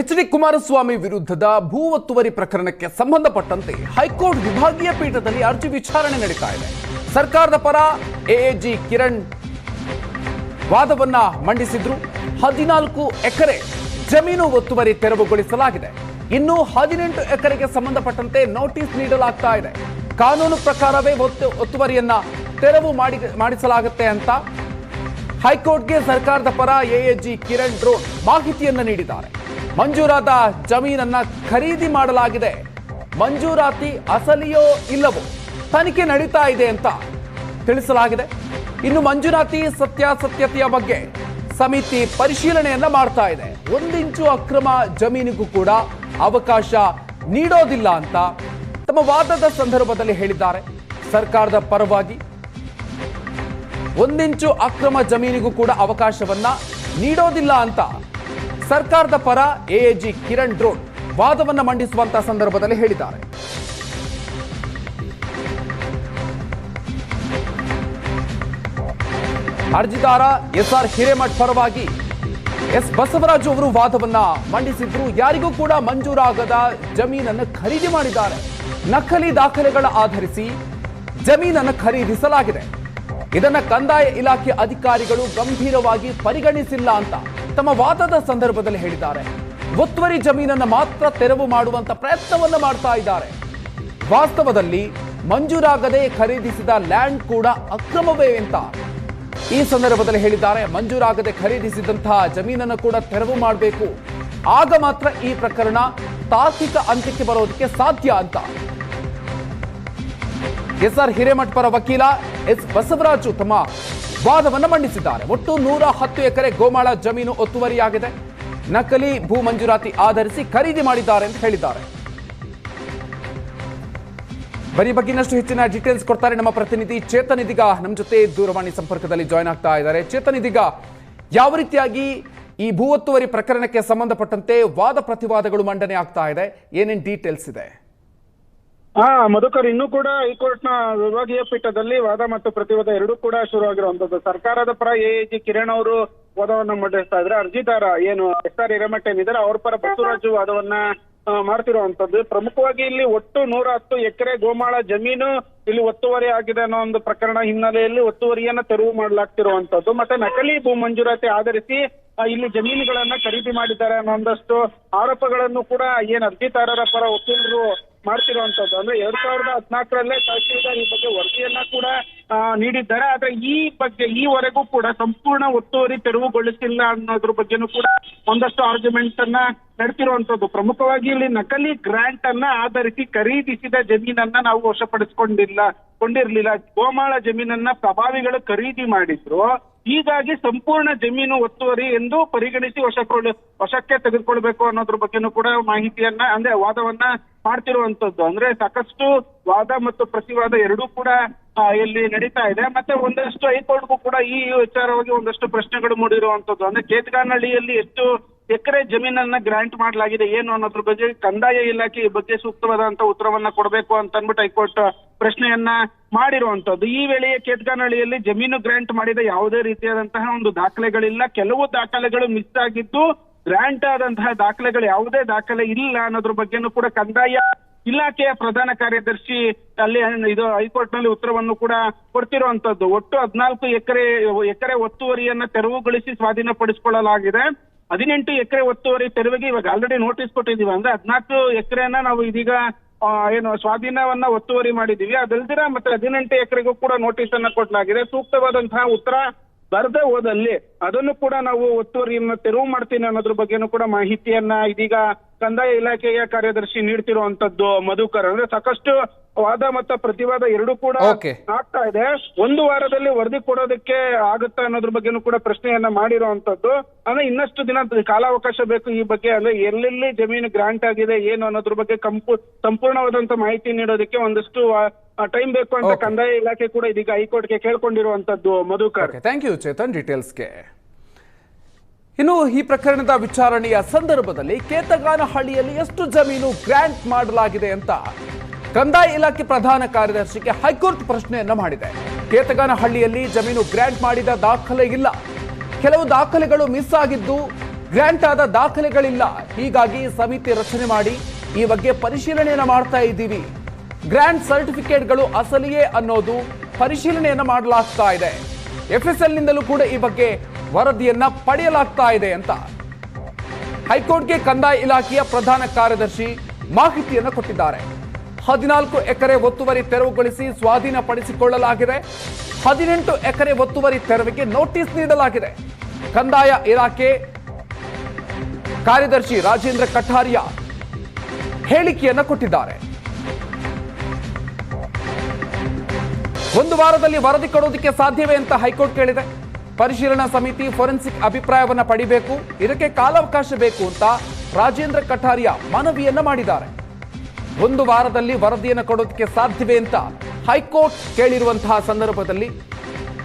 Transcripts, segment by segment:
H D Kumaraswamy ವಿರುದ್ಧದ ಭೂ ಒತ್ತುವರಿ ಪ್ರಕರಣಕ್ಕೆ ಸಂಬಂಧಪಟ್ಟಂತೆ ಹೈಕೋರ್ಟ್ ವಿಭಾಗೀಯ ಪೀಠದಲ್ಲಿ ಅರ್ಜಿ ವಿಚಾರಣೆ ನಡೀತಾ ಇದೆ. ಸರ್ಕಾರದ ಪರ ಎಎಜಿ ಕಿರಣ್ ವಾದವನ್ನ ಮಂಡಿಸಿದ್ರು. ಹದಿನಾಲ್ಕು ಎಕರೆ ಜಮೀನು ಒತ್ತುವರಿ ತೆರವುಗೊಳಿಸಲಾಗಿದೆ. ಇನ್ನು ಹದಿನೆಂಟು ಎಕರೆಗೆ ಸಂಬಂಧಪಟ್ಟಂತೆ ನೋಟಿಸ್ ನೀಡಲಾಗ್ತಾ ಇದೆ. ಕಾನೂನು ಪ್ರಕಾರವೇ ಒತ್ತು ಒತ್ತುವರಿಯನ್ನ ತೆರವು ಮಾಡಿ ಮಾಡಿಸಲಾಗುತ್ತೆ ಅಂತ ಹೈಕೋರ್ಟ್ಗೆ ಸರ್ಕಾರದ ಪರ ಎಎಜಿ ಕಿರಣ್ ಡ್ರೋನ್ ಮಾಹಿತಿಯನ್ನ ನೀಡಿದ್ದಾರೆ. ಮಂಜೂರಾದ ಜಮೀನನ್ನ ಖರೀದಿ ಮಾಡಲಾಗಿದೆ. ಮಂಜೂರಾತಿ ಅಸಲಿಯೋ ಇಲ್ಲವೋ ತನಿಖೆ ನಡೀತಾ ಇದೆ ಅಂತ ತಿಳಿಸಲಾಗಿದೆ. ಇನ್ನು ಮಂಜೂರಾತಿ ಸತ್ಯಾಸತ್ಯತೆಯ ಬಗ್ಗೆ ಸಮಿತಿ ಪರಿಶೀಲನೆಯನ್ನ ಮಾಡ್ತಾ ಇದೆ. ಒಂದಿಂಚು ಅಕ್ರಮ ಜಮೀನಿಗೂ ಕೂಡ ಅವಕಾಶ ನೀಡೋದಿಲ್ಲ ಅಂತ ತಮ್ಮ ವಾದದ ಸಂದರ್ಭದಲ್ಲಿ ಹೇಳಿದ್ದಾರೆ. ಸರ್ಕಾರದ ಪರವಾಗಿ ಒಂದಿಂಚು ಅಕ್ರಮ ಜಮೀನಿಗೂ ಕೂಡ ಅವಕಾಶವನ್ನ ನೀಡೋದಿಲ್ಲ ಅಂತ ಸರ್ಕಾರದ ಪರ ಎಎಜಿ ಕಿರಣ್ ಡ್ರೋನ್ ವಾದವನ್ನು ಮಂಡಿಸುವಂತಹ ಸಂದರ್ಭದಲ್ಲಿ ಹೇಳಿದ್ದಾರೆ. ಅರ್ಜಿದಾರ ಎಸ್ ಆರ್ ಹಿರೇಮಠ್ ಪರವಾಗಿ ಎಸ್ ಬಸವರಾಜು ಅವರು ವಾದವನ್ನ ಮಂಡಿಸಿದ್ರು. ಯಾರಿಗೂ ಕೂಡ ಮಂಜೂರಾಗದ ಜಮೀನನ್ನು ಖರೀದಿ ಮಾಡಿದ್ದಾರೆ. ನಕಲಿ ದಾಖಲೆಗಳ ಆಧರಿಸಿ ಜಮೀನನ್ನು ಖರೀದಿಸಲಾಗಿದೆ. ಇದನ್ನ ಕಂದಾಯ ಇಲಾಖೆ ಅಧಿಕಾರಿಗಳು ಗಂಭೀರವಾಗಿ ಪರಿಗಣಿಸಿಲ್ಲ ಅಂತ ತಮ್ಮ ವಾದದ ಸಂದರ್ಭದಲ್ಲಿ ಹೇಳಿದ್ದಾರೆ. ಒತ್ತುವರಿ ಜಮೀನನ್ನು ಮಾತ್ರ ತೆರವು ಮಾಡುವಂತ ಪ್ರಯತ್ನವನ್ನು ಮಾಡ್ತಾ ಇದ್ದಾರೆ. ವಾಸ್ತವದಲ್ಲಿ ಮಂಜೂರಾಗದೆ ಖರೀದಿಸಿದ ಲ್ಯಾಂಡ್ ಕೂಡ ಅಕ್ರಮವೇ ಅಂತ ಈ ಸಂದರ್ಭದಲ್ಲಿ ಹೇಳಿದ್ದಾರೆ. ಮಂಜೂರಾಗದೆ ಖರೀದಿಸಿದಂತಹ ಜಮೀನನ್ನು ಕೂಡ ತೆರವು ಮಾಡಬೇಕು. ಆಗ ಮಾತ್ರ ಈ ಪ್ರಕರಣ ತಾರ್ಕಿಕ ಅಂತ್ಯಕ್ಕೆ ಬರೋದಕ್ಕೆ ಸಾಧ್ಯ ಅಂತ. ಎಸ್ ಆರ್ ಹಿರೇಮಠ್ ಪರ ವಕೀಲ ಎಸ್ ಬಸವರಾಜು ತಮ್ಮ ವಾದವನ್ನು ಮಂಡಿಸಿದ್ದಾರೆ. ಒಟ್ಟು ನೂರ ಹತ್ತು ಎಕರೆ ಗೋಮಾಳ ಜಮೀನು ಒತ್ತುವರಿಯಾಗಿದೆ. ನಕಲಿ ಭೂ ಮಂಜೂರಾತಿ ಆಧರಿಸಿ ಖರೀದಿ ಮಾಡಿದ್ದಾರೆ ಅಂತ ಹೇಳಿದ್ದಾರೆ. ಬರೀ ಬಗ್ಗೆ ಇನ್ನಷ್ಟು ಹೆಚ್ಚಿನ ಡೀಟೇಲ್ಸ್ ಕೊಡ್ತಾರೆ ನಮ್ಮ ಪ್ರತಿನಿಧಿ ಚೇತನ್ ಇದೀಗ. ನಮ್ಮ ಜೊತೆ ದೂರವಾಣಿ ಸಂಪರ್ಕದಲ್ಲಿ ಜಾಯ್ನ್ ಆಗ್ತಾ ಇದ್ದಾರೆ. ಚೇತನ್ ಇದೀಗ, ಯಾವ ರೀತಿಯಾಗಿ ಈ ಭೂ ಒತ್ತುವರಿ ಪ್ರಕರಣಕ್ಕೆ ಸಂಬಂಧಪಟ್ಟಂತೆ ವಾದ ಪ್ರತಿವಾದಗಳು ಮಂಡನೆ ಆಗ್ತಾ ಇದೆ? ಏನೇನು ಡೀಟೇಲ್ಸ್ ಇದೆ? ಹಾ ಮಧುಕರ್, ಇನ್ನೂ ಕೂಡ ಹೈಕೋರ್ಟ್ನ ವಿಭಾಗೀಯ ಪೀಠದಲ್ಲಿ ವಾದ ಮತ್ತು ಪ್ರತಿವಾದ ಎರಡೂ ಕೂಡ ಶುರುವಾಗಿರುವಂತದ್ದು. ಸರ್ಕಾರದ ಪರ ಎ ಜಿ ಕಿರಣ್ ಅವರು ವಾದವನ್ನ ಮಂಡಿಸ್ತಾ ಇದ್ರೆ ಅರ್ಜಿದಾರ ಏನು ಎಸ್ ಆರ್ ಹಿರೇಮಠ ಏನಿದ್ದಾರೆ ಅವ್ರ ಪರ ಬಸವರಾಜು ವಾದವನ್ನ ಮಾಡ್ತಿರುವಂತದ್ದು. ಪ್ರಮುಖವಾಗಿ ಇಲ್ಲಿ ಒಟ್ಟು ನೂರ ಹತ್ತು ಎಕರೆ ಗೋಮಾಳ ಜಮೀನು ಇಲ್ಲಿ ಒತ್ತುವರಿ ಆಗಿದೆ ಅನ್ನೋ ಒಂದು ಪ್ರಕರಣ ಹಿನ್ನೆಲೆಯಲ್ಲಿ ಒತ್ತುವರಿಯನ್ನ ತೆರವು ಮಾಡಲಾಗ್ತಿರುವಂತದ್ದು. ಮತ್ತೆ ನಕಲಿ ಭೂ ಮಂಜೂರಾತಿ ಆಧರಿಸಿ ಇಲ್ಲಿ ಜಮೀನುಗಳನ್ನ ಖರೀದಿ ಮಾಡಿದ್ದಾರೆ ಅನ್ನೋ ಒಂದಷ್ಟು ಆರೋಪಗಳನ್ನು ಕೂಡ ಏನ್ ಅರ್ಜಿದಾರರ ಪರ ವಕೀಲರು ಮಾಡ್ತಿರುವಂತದ್ದು. ಅಂದ್ರೆ ಎರಡ್ ಸಾವಿರದ ಹದಿನಾಲ್ಕರಲ್ಲೇ ತಹಸೀಲ್ದಾರ್ ಈ ಬಗ್ಗೆ ವರದಿಯನ್ನ ಕೂಡ ನೀಡಿದ್ದಾರೆ. ಆದ್ರೆ ಈ ಬಗ್ಗೆ ಈವರೆಗೂ ಕೂಡ ಸಂಪೂರ್ಣ ಒತ್ತುವರಿ ತೆರವುಗೊಳಿಸಿಲ್ಲ ಅನ್ನೋದ್ರ ಬಗ್ಗೆನೂ ಕೂಡ ಒಂದಷ್ಟು ಆರ್ಗ್ಯುಮೆಂಟ್ ಅನ್ನ ನಡೆತಿರುವಂತದ್ದು ಪ್ರಮುಖವಾಗಿ ಇಲ್ಲಿ ನಕಲಿ ಗ್ರಾಂಟ್ ಅನ್ನ ಆಧರಿಸಿ ಖರೀದಿಸಿದ ಜಮೀನನ್ನ ನಾವು ವಶಪಡಿಸಿಕೊಂಡಿಲ್ಲ, ಕೊಂಡಿರ್ಲಿಲ್ಲ. ಗೋಮಾಳ ಜಮೀನನ್ನ ಪ್ರಭಾವಿಗಳು ಖರೀದಿ ಮಾಡಿದ್ರು. ಹೀಗಾಗಿ ಸಂಪೂರ್ಣ ಜಮೀನು ಒತ್ತುವರಿ ಎಂದು ಪರಿಗಣಿಸಿ ವಶಕ್ಕೆ ತೆಗೆದುಕೊಳ್ಬೇಕು ಅನ್ನೋದ್ರ ಬಗ್ಗೆನೂ ಕೂಡ ಮಾಹಿತಿಯನ್ನ, ಅಂದ್ರೆ ವಾದವನ್ನ ಮಾಡ್ತಿರುವಂತದ್ದು. ಅಂದ್ರೆ ಸಾಕಷ್ಟು ವಾದ ಮತ್ತು ಪ್ರತಿವಾದ ಎರಡೂ ಕೂಡ ಇಲ್ಲಿ ನಡೀತಾ ಇದೆ. ಮತ್ತೆ ಒಂದಷ್ಟು ಹೈಕೋರ್ಟ್ಗೂ ಕೂಡ ಈ ವಿಚಾರವಾಗಿ ಒಂದಷ್ಟು ಪ್ರಶ್ನೆಗಳು ಮೂಡಿರುವಂತದ್ದು. ಅಂದ್ರೆ ಕೇತಗಾನಹಳ್ಳಿಯಲ್ಲಿ ಎಷ್ಟು ಎಕರೆ ಜಮೀನನ್ನ ಗ್ರಾಂಟ್ ಮಾಡಲಾಗಿದೆ, ಏನು ಅನ್ನೋದ್ರ ಬಗ್ಗೆ ಕಂದಾಯ ಇಲಾಖೆ ಈ ಬಗ್ಗೆ ಸೂಕ್ತವಾದಂತ ಉತ್ತರವನ್ನ ಕೊಡಬೇಕು ಅಂತ ಅಂದ್ಬಿಟ್ಟು ಹೈಕೋರ್ಟ್ ಪ್ರಶ್ನೆಯನ್ನ ಮಾಡಿರುವಂತದ್ದು. ಈ ವೇಳೆಯ ಕೇತ್ಗಾನಹಳ್ಳಿಯಲ್ಲಿ ಜಮೀನು ಗ್ರಾಂಟ್ ಮಾಡಿದ ಯಾವುದೇ ರೀತಿಯಾದಂತಹ ಒಂದು ದಾಖಲೆಗಳಿಲ್ಲ. ಕೆಲವು ದಾಖಲೆಗಳು ಮಿಸ್ ಆಗಿದ್ದು ಗ್ರಾಂಟ್ ಆದಂತಹ ದಾಖಲೆಗಳು ಯಾವುದೇ ದಾಖಲೆ ಇಲ್ಲ ಅನ್ನೋದ್ರ ಬಗ್ಗೆನೂ ಕೂಡ ಕಂದಾಯ ಇಲಾಖೆಯ ಪ್ರಧಾನ ಕಾರ್ಯದರ್ಶಿ ಅಲ್ಲಿ ಇದು ಹೈಕೋರ್ಟ್ನಲ್ಲಿ ಉತ್ತರವನ್ನು ಕೂಡ ಕೊಡ್ತಿರುವಂತದ್ದು. ಒಟ್ಟು ಹದಿನಾಲ್ಕು ಎಕರೆ ಎಕರೆ ಒತ್ತುವರಿಯನ್ನ ತೆರವುಗೊಳಿಸಿ ಸ್ವಾಧೀನಪಡಿಸಿಕೊಳ್ಳಲಾಗಿದೆ. ಹದಿನೆಂಟು ಎಕರೆ ಒತ್ತುವರಿ ತೆರವಿಗೆ ಇವಾಗ ಆಲ್ರೆಡಿ ನೋಟಿಸ್ ಕೊಟ್ಟಿದೀವಿ ಅಂದ್ರೆ ಹದಿನಾಲ್ಕು ಎಕರೆಯನ್ನ ನಾವು ಇದೀಗ ಏನು ಸ್ವಾಧೀನವನ್ನ ಒತ್ತುವರಿ ಮಾಡಿದೀವಿ ಅದಲ್ದಿರ ಮತ್ತೆ ಹದಿನೆಂಟು ಎಕರೆಗೂ ಕೂಡ ನೋಟಿಸ್ ಅನ್ನ ಕೊಡಲಾಗಿದೆ. ಸೂಕ್ತವಾದಂತಹ ಉತ್ತರ ಬರದೇ ಹೋದಲ್ಲಿ ಅದನ್ನು ಕೂಡ ನಾವು ಒತ್ತುವರಿಯನ್ನು ತೆರವು ಮಾಡ್ತೀನಿ ಅನ್ನೋದ್ರ ಬಗ್ಗೆನೂ ಕೂಡ ಮಾಹಿತಿಯನ್ನ ಇದೀಗ ಕಂದಾಯ ಇಲಾಖೆಯ ಕಾರ್ಯದರ್ಶಿ ನೀಡ್ತಿರುವಂತದ್ದು ಮಧುಕರ್. ಅಂದ್ರೆ ಸಾಕಷ್ಟು ವಾದ ಮತ್ತು ಪ್ರತಿವಾದ ಎರಡೂ ಕೂಡ ಆಗ್ತಾ ಇದೆ. ಒಂದು ವಾರದಲ್ಲಿ ವರದಿ ಕೊಡೋದಕ್ಕೆ ಆಗುತ್ತಾ ಅನ್ನೋದ್ರ ಬಗ್ಗೆನೂ ಕೂಡ ಪ್ರಶ್ನೆಯನ್ನ ಮಾಡಿರುವಂತದ್ದು. ಅಂದ್ರೆ ಇನ್ನಷ್ಟು ದಿನ ಕಾಲಾವಕಾಶ ಬೇಕು ಈ ಬಗ್ಗೆ. ಅಂದ್ರೆ ಎಲ್ಲೆಲ್ಲಿ ಜಮೀನು ಗ್ರಾಂಟ್ ಆಗಿದೆ ಏನು ಅನ್ನೋದ್ರ ಬಗ್ಗೆ ಕಂಪು ಸಂಪೂರ್ಣವಾದಂತ ಮಾಹಿತಿ ನೀಡೋದಕ್ಕೆ ಒಂದಷ್ಟು ಟೈಮ್ ಬೇಕು ಅಂತ Okay. ಕಂದಾಯ ಇಲಾಖೆ ಕೂಡ ಇದೀಗ ಹೈಕೋರ್ಟ್ಗೆ ಕೇಳ್ಕೊಂಡಿರುವಂತದ್ದು Madhukar. Okay thank you Chetan ಡೀಟೇಲ್ಸ್ಗೆ ಇನ್ನು ಈ ಪ್ರಕರಣದ ವಿಚಾರಣೆಯ ಸಂದರ್ಭದಲ್ಲಿ ಕೇತಗಾನಹಳ್ಳಿಯಲ್ಲಿ ಎಷ್ಟು ಜಮೀನು ಗ್ರಾಂಟ್ ಮಾಡಲಾಗಿದೆ ಅಂತ ಕಂದಾಯ ಇಲಾಖೆ ಪ್ರಧಾನ ಕಾರ್ಯದರ್ಶಿಗೆ ಹೈಕೋರ್ಟ್ ಪ್ರಶ್ನೆಯನ್ನ ಮಾಡಿದೆ. ಕೇತಗಾನಹಳ್ಳಿಯಲ್ಲಿ ಜಮೀನು ಗ್ರಾಂಟ್ ಮಾಡಿದ ದಾಖಲೆ ಇಲ್ಲ. ಕೆಲವು ದಾಖಲೆಗಳು ಮಿಸ್ ಆಗಿದ್ದು ಗ್ರಾಂಟ್ ಆದ ದಾಖಲೆಗಳಿಲ್ಲ. ಹೀಗಾಗಿ ಸಮಿತಿ ರಚನೆ ಮಾಡಿ ಈ ಬಗ್ಗೆ ಪರಿಶೀಲನೆಯನ್ನ ಮಾಡ್ತಾ ಇದ್ದೀವಿ. ಗ್ರಾಂಟ್ ಸರ್ಟಿಫಿಕೇಟ್ಗಳು ಅಸಲಿಯೇ ಅನ್ನೋದು ಪರಿಶೀಲನೆಯನ್ನು ಮಾಡಲಾಗ್ತಾ ಇದೆ. ಎಫ್ಎಸ್ಎಲ್ ನಿಂದಲೂ ಕೂಡ ಈ ಬಗ್ಗೆ ವರದಿಯನ್ನ ಪಡೆಯಲಾಗ್ತಾ ಇದೆ ಅಂತ. ಹೈಕೋರ್ಟ್ಗೆ ಕಂದಾಯ ಇಲಾಖೆಯ ಪ್ರಧಾನ ಕಾರ್ಯದರ್ಶಿ ಮಾಹಿತಿಯನ್ನು ಕೊಟ್ಟಿದ್ದಾರೆ. ಹದಿನಾಲ್ಕು ಎಕರೆ ಒತ್ತುವರಿ ತೆರವುಗೊಳಿಸಿ ಸ್ವಾಧೀನಪಡಿಸಿಕೊಳ್ಳಲಾಗಿದೆ. ಹದಿನೆಂಟು ಎಕರೆ ಒತ್ತುವರಿ ತೆರವಿಗೆ ನೋಟಿಸ್ ನೀಡಲಾಗಿದೆ. ಕಂದಾಯ ಇಲಾಖೆ ಕಾರ್ಯದರ್ಶಿ ರಾಜೇಂದ್ರ ಕಠಾರಿಯಾ ಹೇಳಿಕೆಯನ್ನು ಕೊಟ್ಟಿದ್ದಾರೆ. ಒಂದು ವಾರದಲ್ಲಿ ವರದಿ ಕೊಡೋದಕ್ಕೆ ಸಾಧ್ಯವೇ ಅಂತ ಹೈಕೋರ್ಟ್ ಕೇಳಿದೆ. ಪರಿಶೀಲನಾ ಸಮಿತಿ ಫೋರೆನ್ಸಿಕ್ ಅಭಿಪ್ರಾಯವನ್ನ ಪಡಿಬೇಕು, ಇದಕ್ಕೆ ಕಾಲಾವಕಾಶ ಬೇಕು ಅಂತ ರಾಜೇಂದ್ರ ಕಠಾರಿಯಾ ಮನವಿಯನ್ನ ಮಾಡಿದ್ದಾರೆ. ಒಂದು ವಾರದಲ್ಲಿ ವರದಿಯನ್ನು ಕೊಡೋದಕ್ಕೆ ಸಾಧ್ಯವೇ ಅಂತ ಹೈಕೋರ್ಟ್ ಕೇಳಿರುವಂತಹ ಸಂದರ್ಭದಲ್ಲಿ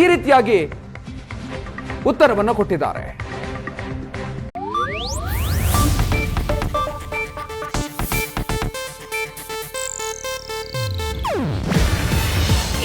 ಈ ರೀತಿಯಾಗಿ ಉತ್ತರವನ್ನು ಕೊಟ್ಟಿದ್ದಾರೆ.